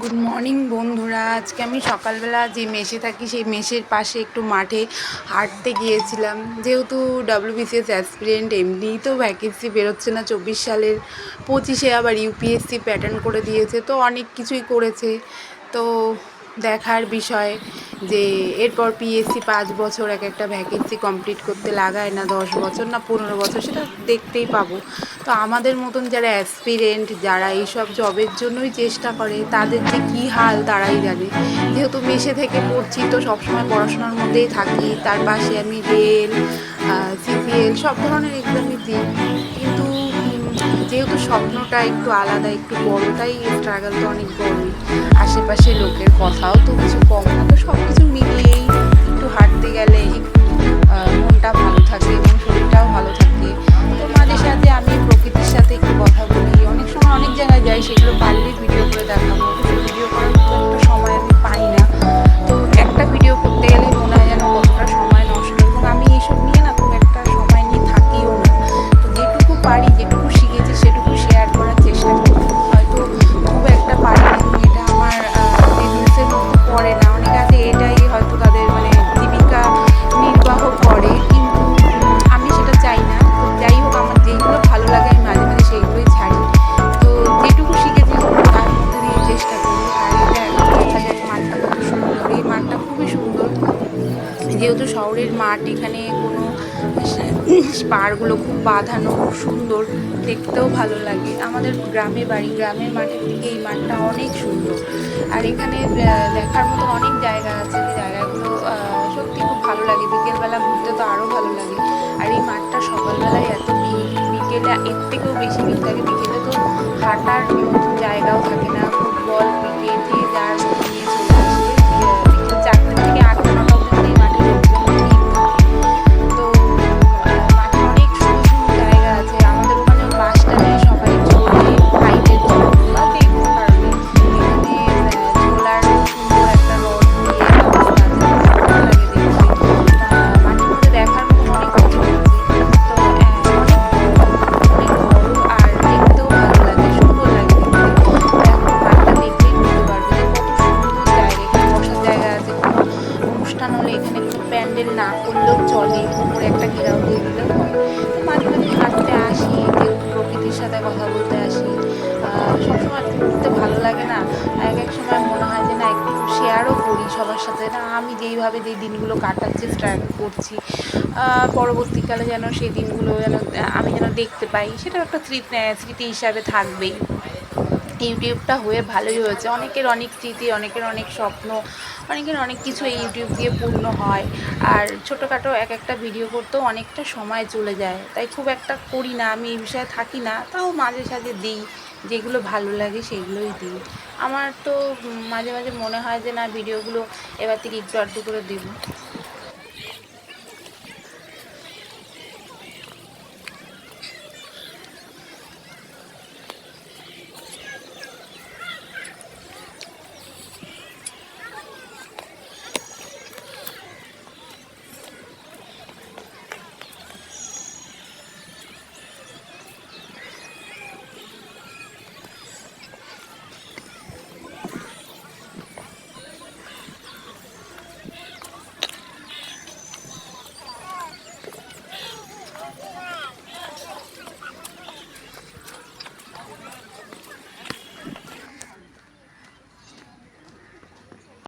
Good morning বন্ধুরা। আজকে আমি সকালবেলা যে মেশে থাকি, সেই মেশের পাশে একটু মাঠে হাঁটতে গিয়েছিলাম। যেহেতু ডাব্লিউবিসিএস অ্যাসপিরেন্ট এমনিই তো ভ্যাকেন্সি বেরোচ্ছে না। চব্বিশ সালের পঁচিশে আবার ইউপিএসসি প্যাটার্ন করে দিয়েছে। তো অনেক কিছুই করেছে। তো দেখার বিষয় যে এরপর পিএসসি পাঁচ বছর এক একটা ভ্যাকেন্সি কমপ্লিট করতে লাগায় না, দশ বছর না পনেরো বছর, সেটা দেখতেই পাবো। তো আমাদের মতন যারা অ্যাসপিরেন্ট যারা এইসব জবের জন্যই চেষ্টা করে, তাদের যে কী হাল তারাই জানে। যেহেতু মেশে থেকে পড়ছি, তো সবসময় পড়াশোনার মধ্যেই থাকি। তার পাশে আমি রেল সিপিএল সব ধরনের এক্সামই দিই কিন্তু যেহেতু স্বপ্নটা একটু আলাদা, একটু বড়, তাই স্ট্রাগল তো অনেক বড়ই। আশেপাশে লোকের কথাও তো কিছু কম। না তো সব কিছু মিলিয়েই একটু হাঁটতে গেলে একটু মনটা ভালো থাকে যেহেতু শহরের মাঠ, এখানে কোনো পাড়গুলো খুব বাঁধানো, খুব সুন্দর, দেখতেও ভালো লাগে। আমাদের গ্রামে বাড়ি, গ্রামের মাঠের থেকে এই মাঠটা অনেক সুন্দর। আর এখানে দেখার মতো অনেক জায়গা আছে। যে জায়গাগুলো সত্যি খুব ভালো লাগে। বিকেলবেলা ঘুরতে তো আরও ভালো লাগে। আর এই মাঠটা সকালবেলায় এত বিকেলে এর থেকেও বেশি ভিড় থাকে। বিকেলে তো হাঁটার জায়গাও থাকে না। ফুটবল, ক্রিকেট করি সবার সাথে। না, আমি যেইভাবে যেই দিনগুলো কাটাচ্ছি স্ট্রাগল করছি পরবর্তীকালে যেন সেই দিনগুলো যেন আমি যেন দেখতে পাই সেটা একটা স্মৃতি স্মৃতি হিসাবে থাকবেই। ইউটিউবটা হয়ে ভালোই হয়েছে। অনেকের অনেক স্মৃতি, অনেকের অনেক স্বপ্ন, অনেকের অনেক কিছু এই ইউটিউব দিয়ে পূর্ণ হয়। আর ছোটোখাটো এক একটা ভিডিও করতেও অনেকটা সময় চলে যায়। তাই খুব একটা করি না, আমি এই বিষয়ে থাকি না। তাও মাঝে সাঝে দিই, যেগুলো ভালো লাগে সেগুলোই দিই। আমার তো মাঝে মাঝে মনে হয় যে না, ভিডিওগুলো এবার থেকে একটু আধটু করে দেবো।